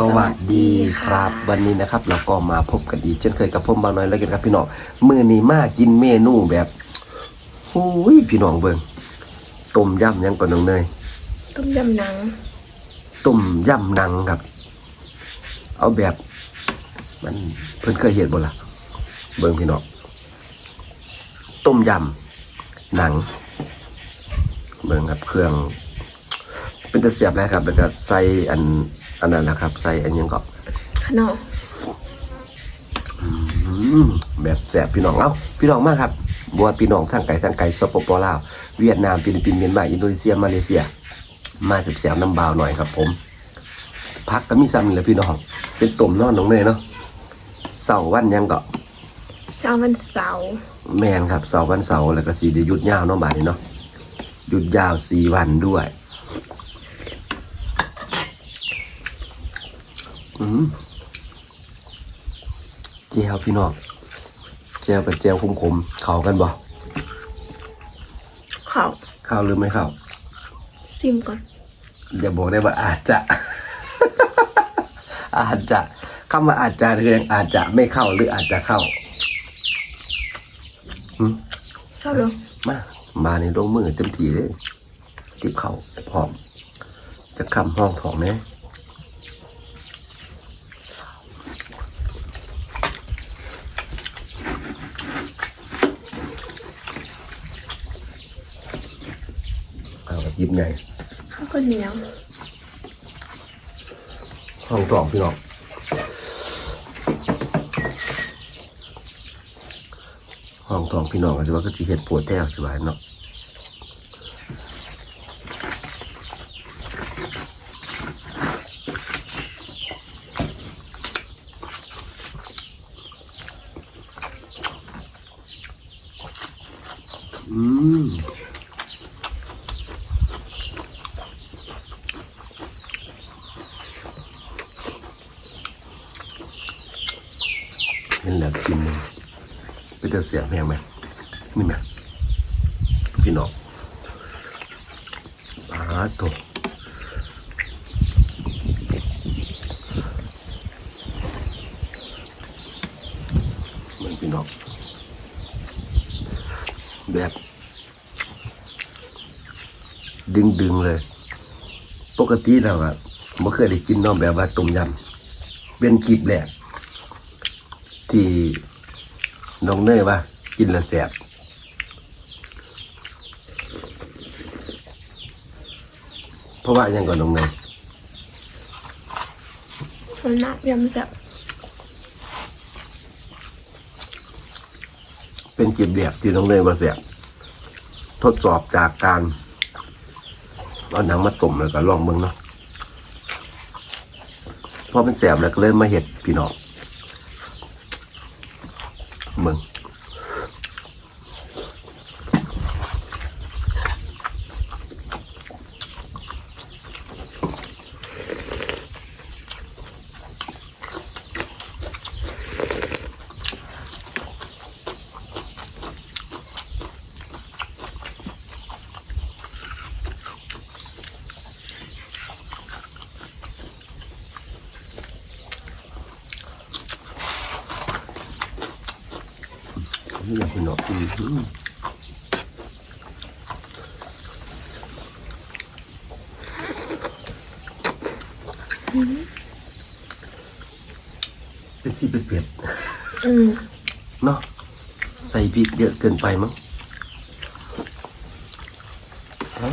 สวัสดีครับ วันนี้นะครับเราก็มาพบกันอีกเช่นเคยกับผมบางน้อยแล้วกันครับพี่น้องมือนี้มากินเมนูแบบหูยพี่น้องเบิ่งต้มยำยังก่อนน้องเนยต้มยำหนังต้มยำหนังครับ เอาแบบ มันเพิ่นเคยเห็นบ่ล่ะเบิ่งพี่น้องต้มยำหนัง เบิ่งครับเครื่อง เป็นตะเสียบแล้วครับแล้วก็ใส่อัน อันนั้นนะครับ ใส่อันหยังก็ขนมอืมแบบแสบพี่น้องเอ้าพี่น้องมากครับบัวาพี่น้องทางไก่ทางไก่สปปลาวเวียดนามฟิลิปปินส์เมียนมาอินโดนีเซียมาเลเซีย มาแสบๆน้ำบาวหน่อยครับ ผมพักก็มีซ้ำนี่แหละพี่น้องเป็นตุ่มนอนน้องเนยเนาะเสาร์วันหยังก็เช้าวันเสาร์แมนครับเสาร์วันเสาร์แล้วก็สีได้หยุดยาวเนาะบาดนี้เนาะหยุดยาวสี่วันด้วย อืม เจลพี่น้องเจลกับเจลคมๆเข้ากันบ่ข้าวเข้าหรือไม่เข้าซิมก่อนอย่าบอกได้ว่าอาจจะ อาจจะคำว่าอาจจะเรียงอาจจะไม่เข้าหรืออาจจะเข้าเข้าเลยมามาในลงมือเต็มทีเลยติบเข่าพร้อม จะคำห้องถองไหม เอาหยิบไงข้าวก็เหนียวห้องถองพี่น้องห้องทองพี่น้องก็จะว่าก็จะเห็ดปวดแท้สบายเนาะอืม เป็นแบบชิมหนึ่งเป็นจะเสียงแพงไหมนี่ไหมพี่น้องปาโตเหมือนพี่น้องแบบ ดึงดึงๆเลย ปกติเราอะไม่เคยได้กินน้องแบบว่าต้มยำเป็นกีบแหลก ที่น้องเนยว่ากินและแสบเพราะว่ายังก่อนน้องเนยมันน้ำยำแซ่บเป็นกีบแหลกที่น้องเนยว่าแสบทดสอบจากการเอาหนังมาต้มแล้วก็ลองเบิ่งเนาะพอเป็นแสบแล้วก็เลยมาเห็ดพี่น้องเบิ่ง นี่แหละพี่น้องอืมเป็นสีเป็ดเป็ดอืมๆเนาะใส่พริกเยอะเกินไปมั้งเอ้า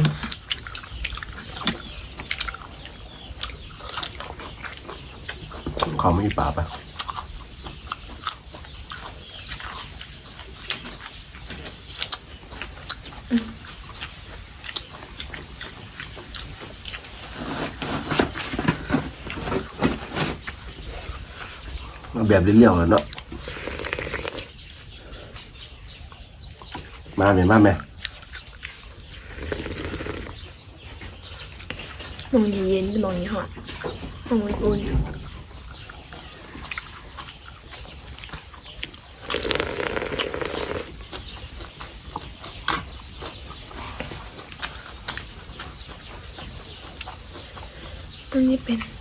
เขาไม่มีปลาปะ แบบเลี้ยวๆแล้วเนาะมาเนี่ยมาแม่มองเย็นมองนี้หอดมองอุ่นอันนี้เป็น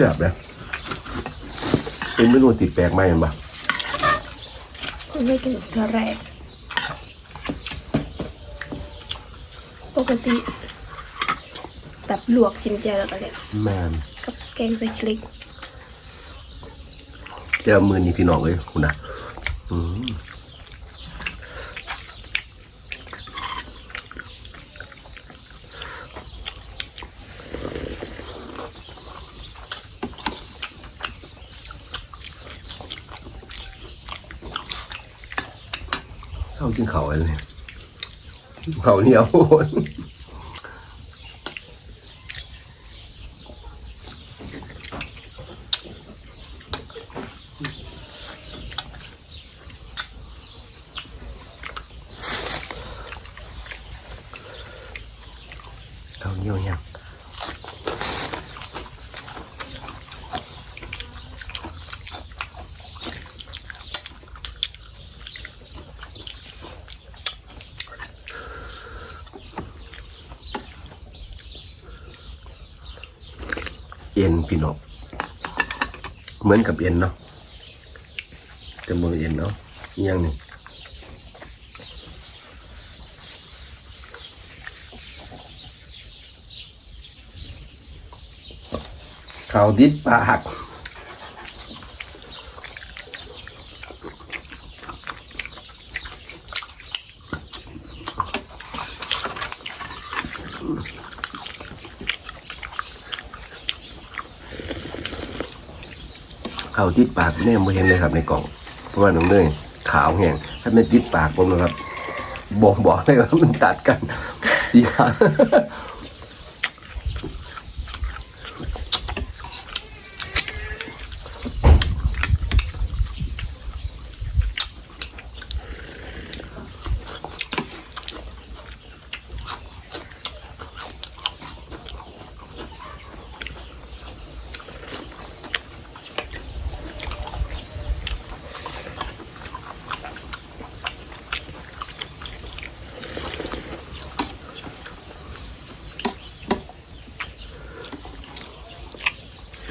แซ่บเลยเป็นเมนูติดแปลกใหม่เห็นปะคนไม่กินกระแรกปกติแบบลวกจิ้มแจ่วแล้วก็เลยแมนกับแกงใส่พริกเจ้ามือนี่พี่น้องเลยคุณนะอืม เศร้ากินเขาอะไรเนี่ยเขาเหนียว อ็นพี่น้องเหมือนกับเอ็นเนาะแต่บนเอ็นเนาะอิหยังนี่เขาดิบปาก เขาติดปากแน่ไม่เห็นเลยครับในกล่อง เพราะว่าน้องเนยขาวแห้งถ้าไม่ติดปากผมนะครับบอกบอกเลยว่ามันตัดกันสีขาว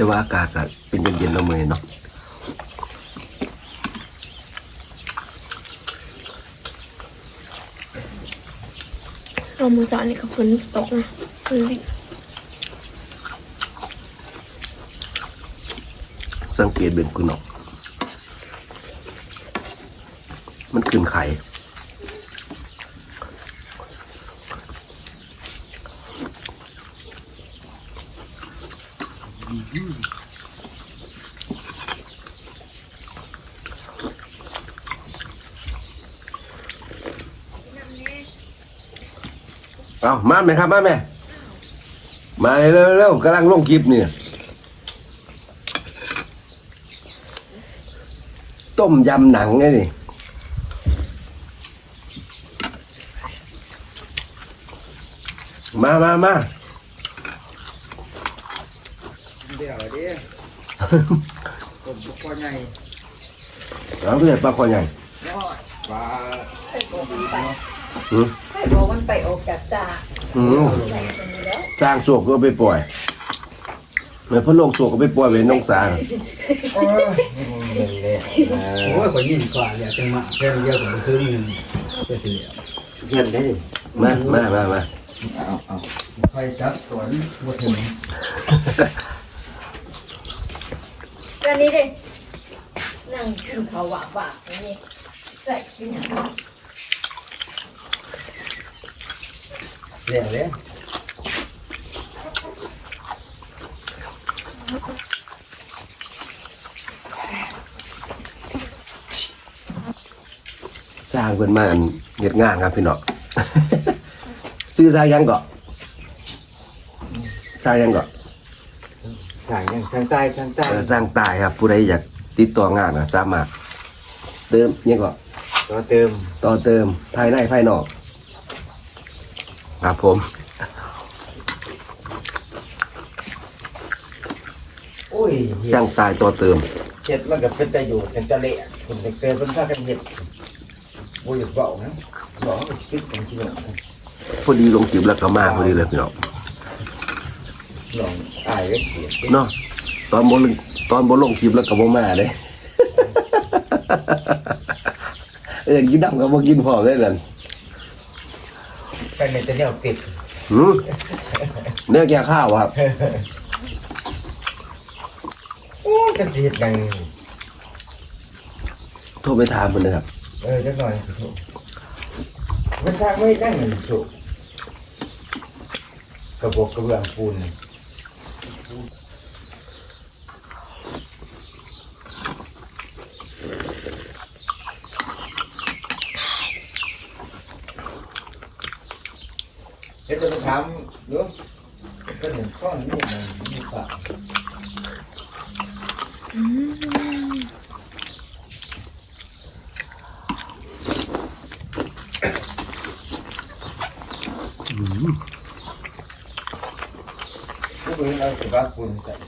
ว่าอากาศก็เป็นเย็นๆแล้วเมยเนาะเอามือสอนนี่ก็ฝนตกนะฝนลิสังเกตเป็นคุณเนาะมันขึ้นไข่ เอามาไหมครับมาไหมมาเร็วๆกำลังลงคลิปเนี่ยต้มยำหนังไงนี่มามามาเดี๋ยวดิผมบุกคนใหญ่เอาเพื่อนปลาคอใหญ่ปลา อืมให้บอกมันไปออกจากจ่าอืมสร้างโศกก็เอาไปปล่อยเหมือนพระโลกโศกก็ไปปล่อยไว้น้องสางโอ้ยคนยิ่งกว่าอยากจะมาแค่เยอะกว่าคืนนึงจะเสียเงินได้มามามามาเอาเอาใครจับสวนบ่ถึงก็นี้ดินั่งกินเขาวหวานหวานนี่ ใส่กินอย่างนี้เดี๋ยวเลยสร้างเป็นมาอันเหยียดงานครับพี่น้อง ซื้อสร้างยังก่อนสร้างยังก่อนหลังยังสังใต้สังใต้เออสร้างตายครับผู้ใดอยากติดต่องานก็สามารถเติมยังก่อน ตัวเติมต่อเติมภายในภายนอกครับผมโอ้ยสร้างตายต่อเติมเห็ดมันก็เป็นประโยชน์เป็นตะเละคุณเด็กเติมเป็นข้ากันเห็ดโอ้ยเบานะบอกให้คิดเป็นที่หนึ่งพอดีลงคลิปแล้วก็มาพอดีเลยพี่น้องลองอายเล็กเกียดเนาะตอนบ่ลงตอนบ่ลงคลิปแล้วก็บ่มาเด้ เออกินน้ำก็บ่กินพร้อมได้นั่นใครในจะเนี่ยปิดหืมเนี่ยแกข้าวครับโอ้กันสิเฮ็ดดังโทรไปถามเพิ่นนะครับเออจักหน่อยสิถูกมันสร้างไม่ได้เงินถูกกระบอกกระเบื้องปูน เดี๋ยวจะไปถามดูก็ถึงข้อนี้มันมีปากผู้บริหารสภาคุณใส่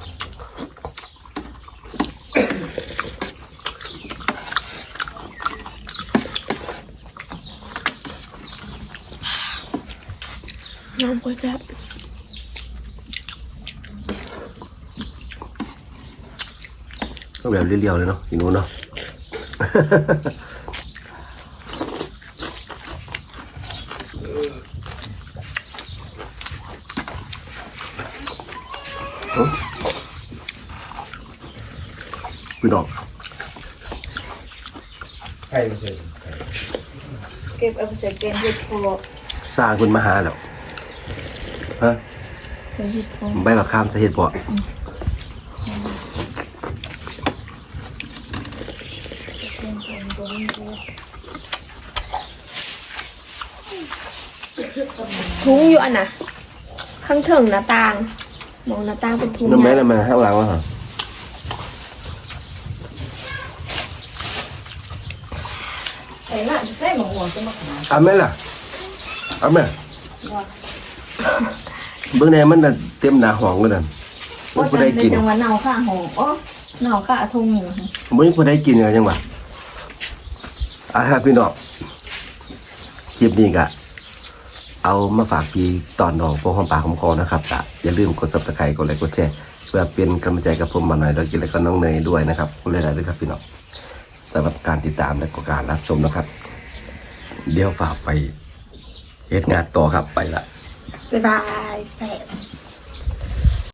น้ำก็แซ่บก็แบบเรียวๆเลยเนาะอีหนูเนาะเอ้าพี่น้องใครไม่ใช่เก็บเอาไปใส่เกมเห็ดพอสร้างคุณมาหาแล้ว ฮะใส่เห็ดพอใบบักขามสาเหตุบ่ทุ้งอยู่อันน่ะ ข้างเถิงหน้าต่าง มองหน้าต่างเป็นทุ้งน้ำแม่ใหญ่น้ำมันข้างหลังวะฮะใส่หน้าใส่หมหัวจะมาขนาดเอาไหมล่ะเอาไหม เบื้องในมันน่ะเต็มหนาห้องเลยนั่นมันบ่ได้กินจังหวะเน่าข้าหงอ๋อเน่าข้าทุ่งอยู่ค่ะมันบ่ได้กินกันจังหวะอะครับพี่น้องคลิปนี้ก็เอามาฝากพี่ตอนน้องพวกหอมปากหอมคอนะครับก็อย่าลืมกด subscribe กดไลค์กดแชร์เพื่อเป็นกำลังใจกับผมมาหน่อยแล้วกินแล้วก็น้องเนยด้วยนะครับขอบคุณหลายๆด้วยครับพี่น้องสำหรับการติดตามและก็การรับชมนะครับ เดี๋ยวฝากไปเฮ็ดงานต่อครับไปละ Bye, bye.